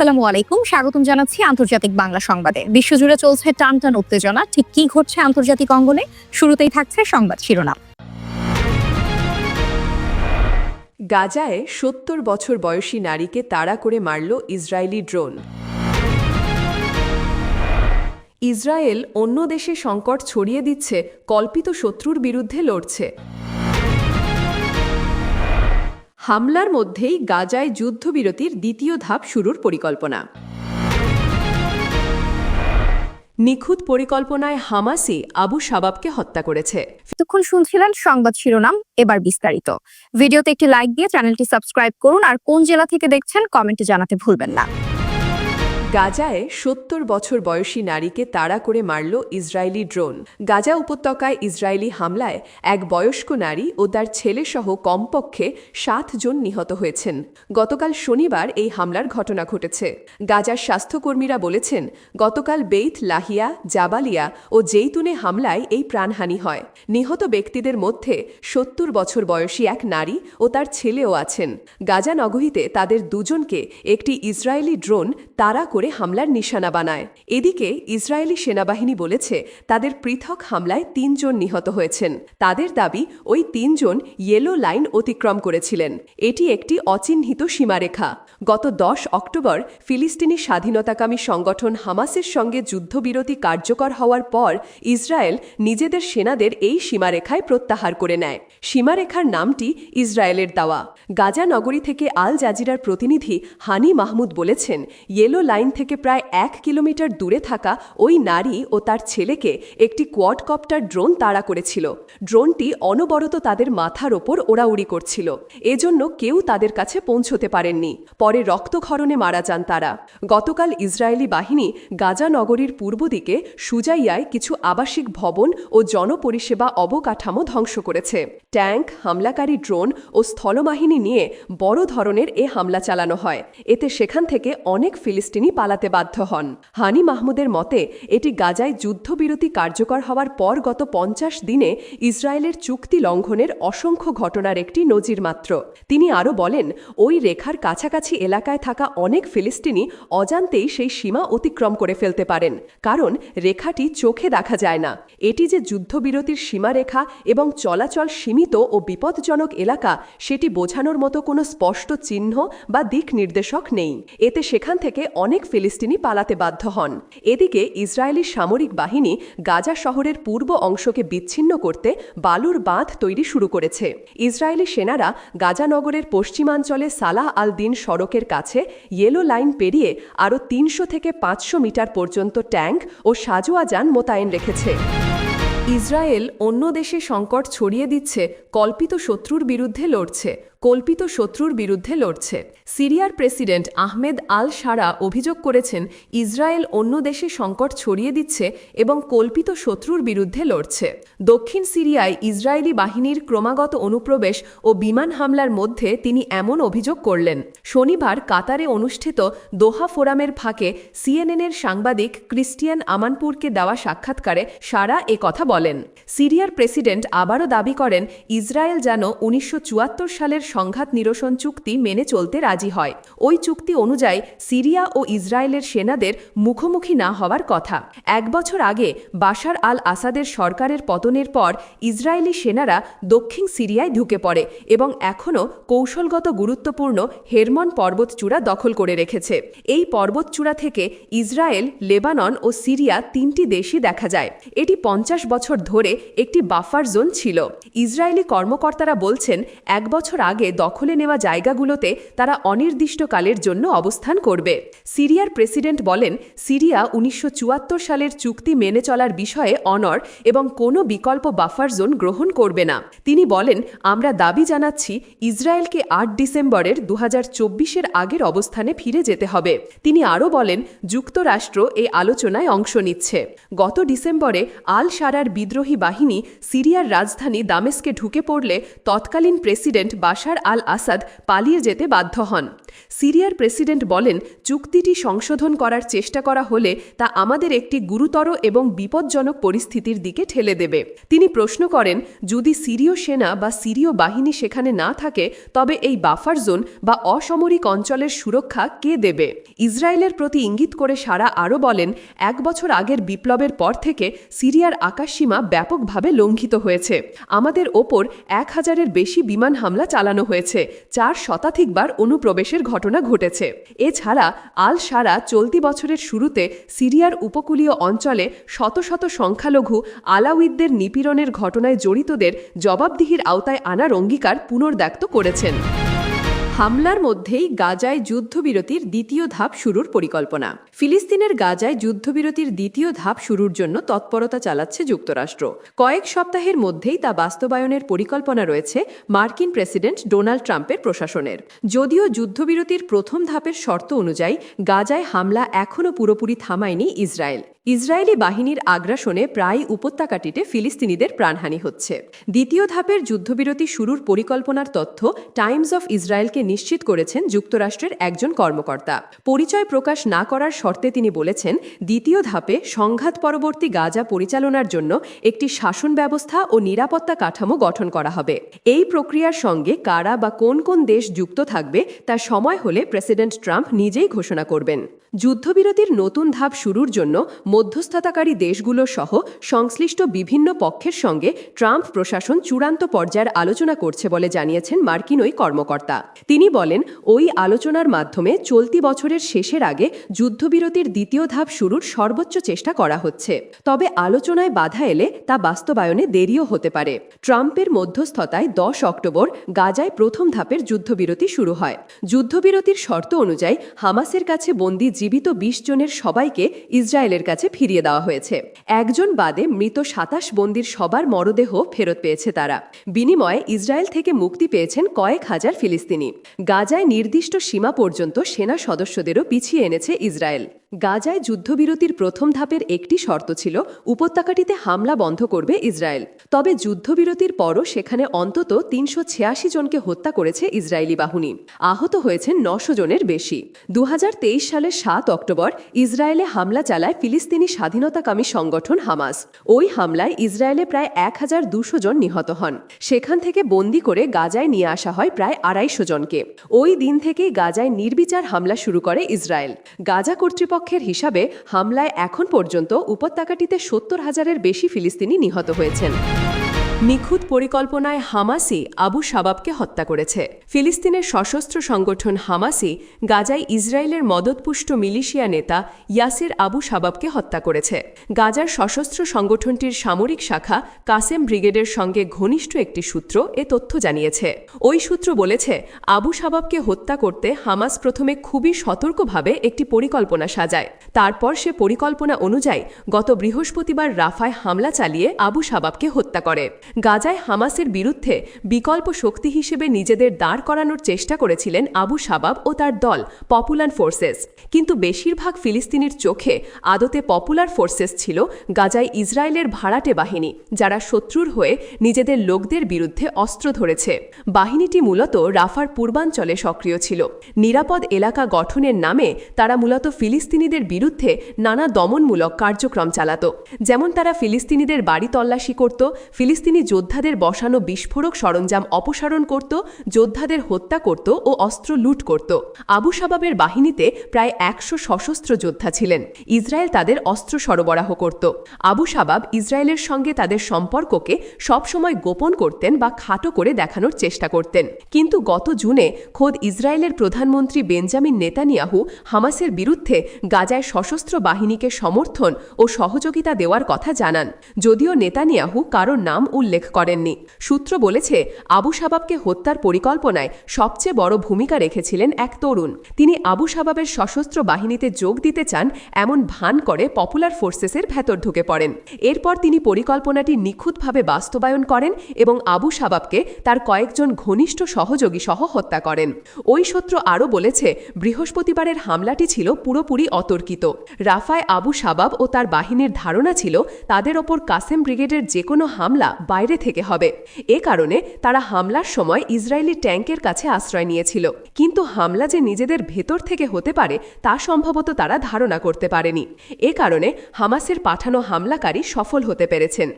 আসসালামু আলাইকুম। স্বাগতম জানাচ্ছি আন্তর্জাতিক বাংলা সংবাদে। বিশ্বজুড়ে চলছে টান টান উত্তেজনা। ঠিক কি ঘটছে আন্তর্জাতিক অঙ্গনে? শুরুতেই থাকছে সংবাদ শিরোনাম। গাজায় সত্তর বছর বয়সী নারীকে তাড়া করে মারল ইসরায়েলি ড্রোন। ইসরায়েল অন্য দেশে সংকট ছড়িয়ে দিচ্ছে, কল্পিত শত্রুর বিরুদ্ধে লড়ছে। হামলার মধ্যেই গাজায় যুদ্ধবিরতির দ্বিতীয় ধাপ শুরুর পরিকল্পনা। নিখুঁত পরিকল্পনায় হামাসি আবু সাবাবকে হত্যা করেছে। এতক্ষণ শুনছিলেন সংবাদ শিরোনাম, এবার বিস্তারিত। ভিডিওতে একটি লাইক দিয়ে চ্যানেলটি সাবস্ক্রাইব করুন আর কোন জেলা থেকে দেখছেন কমেন্টে জানাতে ভুলবেন না। গাজায় সত্তর বছর বয়সী নারীকে তাড়া করে মারল ইসরায়েলি ড্রোন। গাজা উপত্যকায় ইসরায়েলি হামলায় এক বয়স্ক নারী ও তার ছেলেসহ কমপক্ষে সাত জন নিহত হয়েছেন। গতকাল শনিবার এই হামলার ঘটনা ঘটেছে। গাজার স্বাস্থ্যকর্মীরা বলেছেন, গতকাল বেইত লাহিয়া, জাবালিয়া ও জেইতুনে হামলায় এই প্রাণহানি হয়। নিহত ব্যক্তিদের মধ্যে সত্তর বছর বয়সী এক নারী ও তার ছেলেও আছেন। গাজা নগরীতে তাদের দুজনকে একটি ইসরায়েলি ড্রোন তাড়া করে হামলার নিশানা বানায়। এদিকে ইসরায়েলি সেনাবাহিনী বলেছে, তাদের পৃথক হামলায় তিনজন নিহত হয়েছেন। তাদের দাবি, ওই তিনজন ইয়েলো লাইন অতিক্রম করেছিলেন। এটি একটি অচিহ্নিত সীমারেখা। গত দশ অক্টোবর, ফিলিস্তিনি স্বাধীনতাকামী সংগঠন হামাসের সঙ্গে যুদ্ধবিরতি কার্যকর হওয়ার পর, ইসরায়েল নিজেদের সেনাদের এই সীমারেখায় প্রত্যাহার করে নেয়। সীমারেখার নামটি ইসরায়েলের দেওয়া। গাজা নগরী থেকে আল জাজিরার প্রতিনিধি হানি মাহমুদ বলেছেন ইয়েলো লাইন থেকে প্রায় এক কিলোমিটার দূরে থাকা ওই নারী ও তার ছেলেকে একটি কোয়াডকপ্টার ড্রোন তাড়া করেছিল। ড্রোনটি অনবরত তাদের মাথার ওপর ওড়াউড়ি করছিল। এজন্য কেউ তাদের কাছে পৌঁছতে পারেননি। পরে রক্তক্ষরণে মারা যান তারা। গতকাল ইসরায়েলি বাহিনী গাজা নগরীর পূর্ব দিকে সুজাইয়ায় কিছু আবাসিক ভবন ও জনপরিষেবা অবকাঠামো ধ্বংস করেছে। ট্যাঙ্ক, হামলাকারী ড্রোন ও স্থলবাহিনী নিয়ে বড় ধরনের এ হামলা চালানো হয়। এতে সেখান থেকে অনেক ফিলিস্তিনি পালাতে বাধ্য হন। হানি মাহমুদের মতে, এটি গাজায় যুদ্ধবিরতি কার্যকর হওয়ার পর গত পঞ্চাশ দিনে ইসরায়েলের চুক্তি লঙ্ঘনের অসংখ্য ঘটনার একটি নজির মাত্র। তিনি আরও বলেন, ওই রেখার কাছাকাছি এলাকায় থাকা অনেক ফিলিস্তিনি অজান্তেই সেই সীমা অতিক্রম করে ফেলতে পারেন। কারণ, রেখাটি চোখে দেখা যায় না। এটি যে যুদ্ধবিরতির সীমারেখা এবং চলাচল সীমিত ও বিপজ্জনক এলাকা, সেটি বোঝানোর মতো কোনো স্পষ্ট চিহ্ন বা দিক নির্দেশক নেই। এতে সেখান থেকে অনেক ফিলিস্তিনি পালাতে বাধ্য হন। এদিকে ইসরায়েলি সামরিক বাহিনী গাজা শহরের পূর্ব অংশকে বিচ্ছিন্ন করতে বালুর বাঁধ তৈরি শুরু করেছে। ইসরায়েলি সেনারা গাজা নগরের পশ্চিমাঞ্চলে সালাহ আল দিন সড়কের কাছে ইয়েলো লাইন পেরিয়ে আরও তিনশো থেকে পাঁচশো মিটার পর্যন্ত ট্যাঙ্ক ও সাজোয়া যান মোতায়েন রেখেছে। ইসরায়েল অন্য দেশে সংকট ছড়িয়ে দিচ্ছে, কল্পিত শত্রুর বিরুদ্ধে লড়ছে। কল্পিত শত্রুর বিরুদ্ধে লড়ছে। সিরিয়ার প্রেসিডেন্ট আহমেদ আল সারা অভিযোগ করেছেন, ইসরায়েল অন্য দেশে সংকট ছড়িয়ে দিচ্ছে এবং কল্পিত শত্রুর বিরুদ্ধে লড়ছে। দক্ষিণ সিরিয়ায় ইসরায়েলি বাহিনীর ক্রমাগত অনুপ্রবেশ ও বিমান হামলার মধ্যে তিনি এমন অভিযোগ করলেন। শনিবার কাতারে অনুষ্ঠিত দোহা ফোরামের ফাঁকে সিএনএনের সাংবাদিক ক্রিস্টিয়ান আমানপুরকে দেওয়া সাক্ষাৎকারে সারা এ কথা বলেন। সিরিয়ার প্রেসিডেন্ট আবারও দাবি করেন, ইসরায়েল যেন উনিশশো চুয়াত্তর সালের সংঘাত নিরসন চুক্তি মেনে চলতে রাজি হয়। ওই চুক্তি অনুযায়ী সিরিয়া ও ইসরায়েলের সেনাদের মুখোমুখি না হওয়ার কথা। এক বছর আগে বাশার আল আসাদের সরকারের পতনের পর ইসরায়েলি সেনারা দক্ষিণ সিরিয়ায় ঢুকে পড়ে এবং এখনও কৌশলগত গুরুত্বপূর্ণ হেরমন পর্বতচূড়া দখল করে রেখেছে। এই পর্বতচূড়া থেকে ইসরায়েল, লেবানন ও সিরিয়া তিনটি দেশই দেখা যায়। এটি পঞ্চাশ বছর ধরে একটি বাফার জোন ছিল। ইসরায়েলি কর্মকর্তারা বলছেন, এক বছর আগে দখলে নেওয়া জায়গাগুলোতে তারা অনির্দিষ্টকালের জন্য অবস্থান করবে। সিরিয়ার প্রেসিডেন্ট বলেন, সিরিয়া উনিশশো সালের চুক্তি মেনে চলার বিষয়ে অনর এবং কোনো বিকল্প বাফার জোন গ্রহণ করবে না। তিনি বলেন, আমরা দাবি জানাচ্ছি, ইসরায়েলকে আট ডিসেম্বরের দু এর আগের অবস্থানে ফিরে যেতে হবে। তিনি আরও বলেন, যুক্তরাষ্ট্র এই আলোচনায় অংশ নিচ্ছে। গত ডিসেম্বরে আল সারার বিদ্রোহী বাহিনী সিরিয়ার রাজধানী দামেস্কে ঢুকে পড়লে তৎকালীন প্রেসিডেন্ট বাশার আল আসাদ পালিয়ে যেতে বাধ্য হন। সিরিয়ার প্রেসিডেন্ট বলেন, চুক্তিটি সংশোধন করার চেষ্টা করা হলে তা আমাদের একটি গুরুতর এবং বিপজ্জনক পরিস্থিতির দিকে ঠেলে দেবে। তিনি প্রশ্ন করেন, যদি সিরীয় সেনা বা সিরীয় বাহিনী সেখানে না থাকে, তবে এই বাফার জোন বা অসামরিক অঞ্চলের সুরক্ষা কে দেবে? ইসরায়েলের প্রতি ইঙ্গিত করে সারা আরও বলেন, এক বছর আগের বিপ্লবের পর থেকে সিরিয়ার আকাশসীমা ব্যাপকভাবে লঙ্ঘিত হয়েছে। আমাদের ওপর এক হাজারের বেশি বিমান হামলা চালানো হয়েছে, চার শতাধিকবার অনুপ্রবেশের ঘটনা ঘটেছে। এছাড়া আল সারা চলতি বছরের শুরুতে সিরিয়ার উপকূলীয় অঞ্চলে শত শত সংখ্যালঘু আলাউদ্দের নিপীড়নের ঘটনায় জড়িতদের জবাবদিহির আওতায় আনার অঙ্গীকার পুনর্দ্যক্ত করেছেন। হামলার মধ্যেই গাজায় যুদ্ধবিরতির দ্বিতীয় ধাপ শুরুর পরিকল্পনা। ফিলিস্তিনের গাজায় যুদ্ধবিরতির দ্বিতীয় ধাপ শুরুর জন্য তৎপরতা চালাচ্ছে যুক্তরাষ্ট্র। কয়েক সপ্তাহের মধ্যেই তা বাস্তবায়নের পরিকল্পনা রয়েছে মার্কিন প্রেসিডেন্ট ডোনাল্ড ট্রাম্পের প্রশাসনের। যদিও যুদ্ধবিরতির প্রথম ধাপের শর্ত অনুযায়ী গাজায় হামলা এখনও পুরোপুরি থামায়নি ইসরায়েল। ইসরায়েলি বাহিনীর আগ্রাসনে প্রায় উপত্যকাটিতে ফিলিস্তিনিদের প্রাণহানি হচ্ছে। দ্বিতীয় ধাপের যুদ্ধবিরতি শুরুর পরিকল্পনার তথ্য টাইমস অফ ইসরায়েলকে নিশ্চিত করেছেন যুক্তরাষ্ট্রের একজন কর্মকর্তা। পরিচয় প্রকাশ না করার শর্তে তিনি বলেছেন, দ্বিতীয় ধাপে সংঘাত পরবর্তী গাজা পরিচালনার জন্য একটি শাসন ব্যবস্থা ও নিরাপত্তা কাঠামো গঠন করা হবে। এই প্রক্রিয়ার সঙ্গে কারা বা কোন কোন দেশ যুক্ত থাকবে তা সময় হলে প্রেসিডেন্ট ট্রাম্প নিজেই ঘোষণা করবেন। যুদ্ধবিরতির নতুন ধাপ শুরুর জন্য মধ্যস্থতাকারী দেশগুলো সহ সংশ্লিষ্ট বিভিন্ন পক্ষের সঙ্গে ট্রাম্প প্রশাসন চূড়ান্ত পর্যায়ের আলোচনা করছে বলে জানিয়েছেন মার্কিন ওই কর্মকর্তা। তিনি বলেন, ওই আলোচনার মাধ্যমে চলতি বছরের শেষের আগে যুদ্ধবিরতির দ্বিতীয় ধাপ শুরুর সর্বোচ্চ চেষ্টা করা হচ্ছে। তবে আলোচনায় বাধা এলে তা বাস্তবায়নে দেরিও হতে পারে। ট্রাম্পের মধ্যস্থতায় দশ অক্টোবর গাজায় প্রথম ধাপের যুদ্ধবিরতি শুরু হয়। যুদ্ধবিরতির শর্ত অনুযায়ী হামাসের কাছে বন্দী জীবিত বিশ জনের সবাইকে ইসরায়েলের কাছে ফিরিয়ে দেওয়া হয়েছে। একজন বাদে মৃত সাতাশ বন্দির সবার মরদেহ ফেরত পেয়েছে তারা। বিনিময়ে ইসরায়েল থেকে মুক্তি পেয়েছেন কয়েক হাজার ফিলিস্তিনি। গাজায় নির্দিষ্ট সীমা পর্যন্ত সেনা সদস্যদেরও পিছিয়ে এনেছে ইসরায়েল। গাজায় যুদ্ধবিরতির প্রথম ধাপের একটি শর্ত ছিল, উপত্যকাটিতে হামলা বন্ধ করবে ইসরায়েল। তবে যুদ্ধবিরতির পরও সেখানে অন্তত তিনশো ছিয়াশি জনকে হত্যা করেছে ইসরায়েলি বাহিনী। আহত হয়েছেন নশো জনের বেশি। দুহাজার তেইশ সালের সাত অক্টোবর ইসরায়েলে হামলা চালায় ফিলিস্তিনি স্বাধীনতাকামী সংগঠন হামাস। ওই হামলায় ইসরায়েলে প্রায় এক জন নিহত হন। সেখান থেকে বন্দি করে গাজায় নিয়ে আসা হয় প্রায় আড়াইশো জনকে। ওই দিন থেকেই গাজায় নির্বিচার হামলা শুরু করে ইসরায়েল। গাজা কর্তৃপক্ষের হিসাবে হামলায় এখন পর্যন্ত উপত্যকাটিতে সত্তর হাজারের বেশি ফিলিস্তিনি নিহত হয়েছেন। নিখুঁত পরিকল্পনায় হামাসি আবু শাবাবকে হত্যা করেছে। ফিলিস্তিনের সশস্ত্র সংগঠন হামাসি গাজায় ইসরায়েলের মদতপুষ্ট মিলিশিয়া নেতা ইয়াসির আবু শাবাবকে হত্যা করেছে। গাজার সশস্ত্র সংগঠনটির সামরিক শাখা কাসেম ব্রিগেডের সঙ্গে ঘনিষ্ঠ একটি সূত্র এ তথ্য জানিয়েছে। ওই সূত্র বলেছে, আবু শাবাবকে হত্যা করতে হামাস প্রথমে খুবই সতর্কভাবে একটি পরিকল্পনা সাজায়। তারপর সে পরিকল্পনা অনুযায়ী গত বৃহস্পতিবার রাফায় হামলা চালিয়ে আবু শাবাবকে হত্যা করে। গাজায় হামাসের বিরুদ্ধে বিকল্প শক্তি হিসেবে নিজেদের দাঁড় করানোর চেষ্টা করেছিলেন আবু শাবাব ও তার দল পপুলার ফোর্সেস কিন্তু বেশিরভাগ ফিলিস্তিনির চোখে আদতে পপুলার ফোর্সেস ছিল গাজায় ইসরায়েলের ভাড়াটে বাহিনী, যারা শত্রুর হয়ে নিজেদের লোকদের বিরুদ্ধে অস্ত্র ধরেছে। বাহিনীটি মূলত রাফার পূর্বাঞ্চলে সক্রিয় ছিল। নিরাপদ এলাকা গঠনের নামে তারা মূলত ফিলিস্তিনিদের বিরুদ্ধে নানা দমনমূলক কার্যক্রম চালাত। যেমন তারা ফিলিস্তিনিদের বাড়ি তল্লাশি করত, ফিলিস্তিনি যোদ্ধাদের বসানো বিস্ফোরক সরঞ্জাম অপসারণ করত, যোদ্ধাদের হত্যা করত ও অস্ত্র লুট করত। আবু সাবাবের বাহিনীতে প্রায় একশো সশস্ত্র যোদ্ধা ছিলেন। ইসরায়েল তাদের অস্ত্র সরবরাহ করত। আবু সাবাব ইসরায়েলের সঙ্গে তাদের সম্পর্ককে সবসময় গোপন করতেন বা খাটো করে দেখানোর চেষ্টা করতেন। কিন্তু গত জুনে খোদ ইসরায়েলের প্রধানমন্ত্রী বেঞ্জামিন নেতানিয়াহু হামাসের বিরুদ্ধে গাজায় সশস্ত্র বাহিনীকে সমর্থন ও সহযোগিতা দেওয়ার কথা জানান। যদিও নেতানিয়াহু কারও নাম উল্লেখ উল্লেখ করেননি। সূত্র বলেছে, আবু সাবাবকে হত্যার পরিকল্পনায় সবচেয়ে বড় ভূমিকা রেখেছিলেন এক তরুণ। তিনি আবু সাবাবের সশস্ত্র বাহিনীতে যোগ দিতে চান, এমন ভান করে পপুলার ফোর্সেসের ভেতর ঢুকে পড়েন। এরপর তিনি পরিকল্পনাটি নিখুঁতভাবে বাস্তবায়ন করেন এবং আবু সাবাবকে তার কয়েকজন ঘনিষ্ঠ সহযোগী সহ হত্যা করেন। ওই সূত্র আরও বলেছে, বৃহস্পতিবারের হামলাটি ছিল পুরোপুরি অতর্কিত। রাফায় আবু সাবাব ও তার বাহিনীর ধারণা ছিল, তাদের ওপর কাসেম ব্রিগেডের যে কোনো হামলা বাইরে থেকে হবে। এ কারণে তারা হামলার সময় ইসরায়েলি ট্যাঙ্কের কাছে আশ্রয় নিয়েছিল। কিন্তু হামলা যে নিজেদের ভেতর থেকে হতে পারে, তা সম্ভবত তারা ধারণা করতে পারেনি। এ কারণে হামাসের পাঠানো হামলাকারী সফল হতে পেরেছেন।